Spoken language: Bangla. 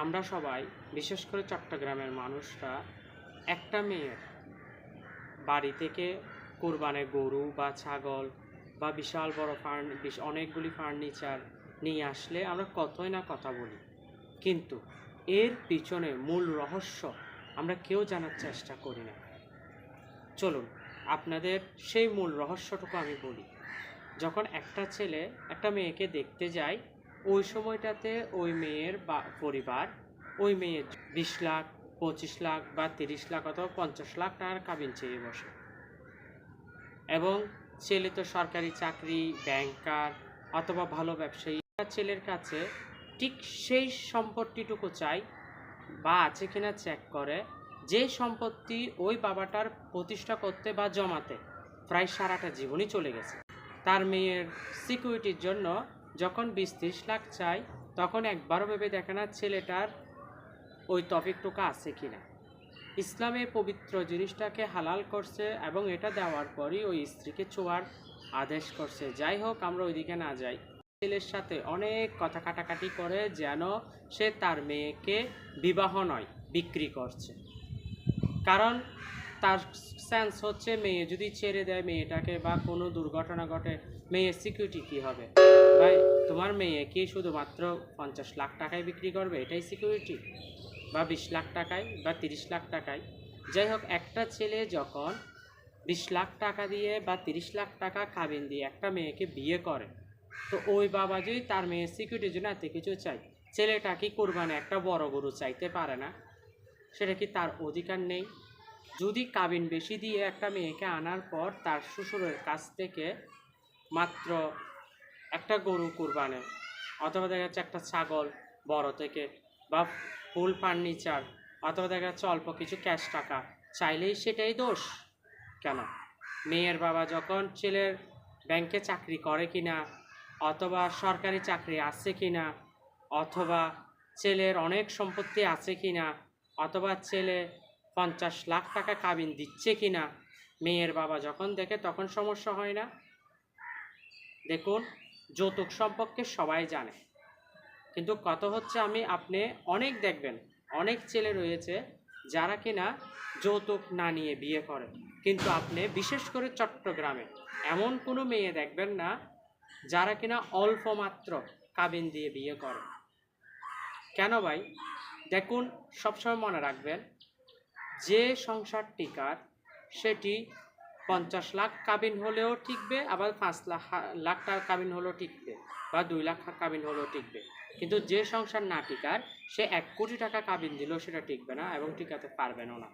আমরা সবাই, বিশেষ করে চট্টগ্রামের মানুষরা, একটা মেয়ের বাড়ি থেকে কোরবানের গরু বা ছাগল বা বিশাল বড় ফার্ন অনেকগুলি ফার্নিচার নিয়ে আসলে আমরা কতই না কথা বলি। কিন্তু এর পিছনে মূল রহস্য আমরা কেউ জানার চেষ্টা করি না। চলুন, আপনাদের সেই মূল রহস্যটুকু আমি বলি। যখন একটা ছেলে একটা মেয়েকে দেখতে যায় ওই সময়টাতে ওই মেয়ের পরিবার, ওই মেয়ের বিশ লাখ, পঁচিশ লাখ বা তিরিশ লাখ অথবা পঞ্চাশ লাখ টাকার কাবিন চেয়ে বসে। এবং ছেলে তো সরকারি চাকরি ব্যাংকার অথবা ভালো ব্যবসায়ী। ছেলের কাছে ঠিক সেই সম্পত্তিটুকু চাই বা আছে কিনা চেক করে। যে সম্পত্তি ওই বাবাটার প্রতিষ্ঠা করতে বা জমাতে প্রায় সারাটা জীবনই চলে গেছে। তার মেয়ের সিকিউরিটির জন্য যখন বিশ ত্রিশ লাখ চাই, তখন একবারও ভেবে দেখে না ছেলেটার ওই টপিকটুকু আছে কিনা। ইসলামে পবিত্র জিনিসটাকে হালাল করছে এবং এটা দেওয়ার পরই ওই স্ত্রীকে ছোঁয়ার আদেশ করছে। যাই হোক, আমরা ওইদিকে না যাই। ছেলের সাথে অনেক কথা কাটাকাটি করে যেন সে তার মেয়েকে বিবাহ নয়, বিক্রি করছে। কারণ তার সেন্স হচ্ছে মেয়ে, যদি ছেড়ে দেয় মেয়েটাকে বা কোনো দুর্ঘটনা ঘটে, মেয়ের সিকিউরিটি কী হবে? ভাই, তোমার মেয়ে কি শুধুমাত্র পঞ্চাশ লাখ টাকায় বিক্রি করবে? এটাই সিকিউরিটি বা বিশ লাখ টাকায় বা তিরিশ লাখ টাকায়। যাই হোক, একটা ছেলে যখন বিশ লাখ টাকা দিয়ে বা তিরিশ লাখ টাকা কাবিন দিয়ে একটা মেয়েকে বিয়ে করে, তো ওই বাবা যদি তার মেয়ের সিকিউরিটির জন্য এত কিছু চাই ছেলেটা কি কোরবানে একটা বড় গরু চাইতে পারে না? সেটা কি তার অধিকার নেই? যদি কাবিন বেশি দিয়ে একটা মেয়েকে আনার পর তার শ্বশুরের কাছ থেকে মাত্র একটা গরু কুরবানে অথবা দেখা যাচ্ছে একটা ছাগল বড় থেকে বা ফুল ফার্নিচার অথবা দেখা যাচ্ছে অল্প কিছু ক্যাশ টাকা, চাইলেই সেটাই দোষ। কেন? মেয়ের বাবা যখন ছেলের ব্যাংকে চাকরি করে কিনা, অথবা সরকারি চাকরি আছে কিনা, অথবা ছেলের অনেক সম্পত্তি আছে কিনা, অথবা ছেলে পঞ্চাশ লাখ টাকা কাবিন দিচ্ছে কিনা মেয়ের বাবা যখন দেখে তখন সমস্যা হয় না। দেখুন, যৌতুক সম্পর্কে সবাই জানে। কিন্তু কত হচ্ছে আমি, আপনি অনেক দেখবেন, অনেক ছেলে রয়েছে যারা কিনা যৌতুক না নিয়ে বিয়ে করে। কিন্তু আপনি বিশেষ করে চট্টগ্রামে এমন কোনো মেয়ে দেখবেন না যারা কিনা অল্প মাত্র কাবিন দিয়ে বিয়ে করে। কেন ভাই? দেখুন, সবসময় মনে রাখবেন যে সংসার টিকার, সেটি পঞ্চাশ লাখ কাবিন হলেও টিকবে, আবার পাঁচ লাখ লাখ টাকা কাবিন হলেও টিকবে বা দুই লাখ কাবিন হলেও টিকবে। কিন্তু যে সংসার না টিকার, সে এক কোটি টাকা কাবিন দিলেও সেটা টিকবে না এবং টিকাতে পারবেনও না।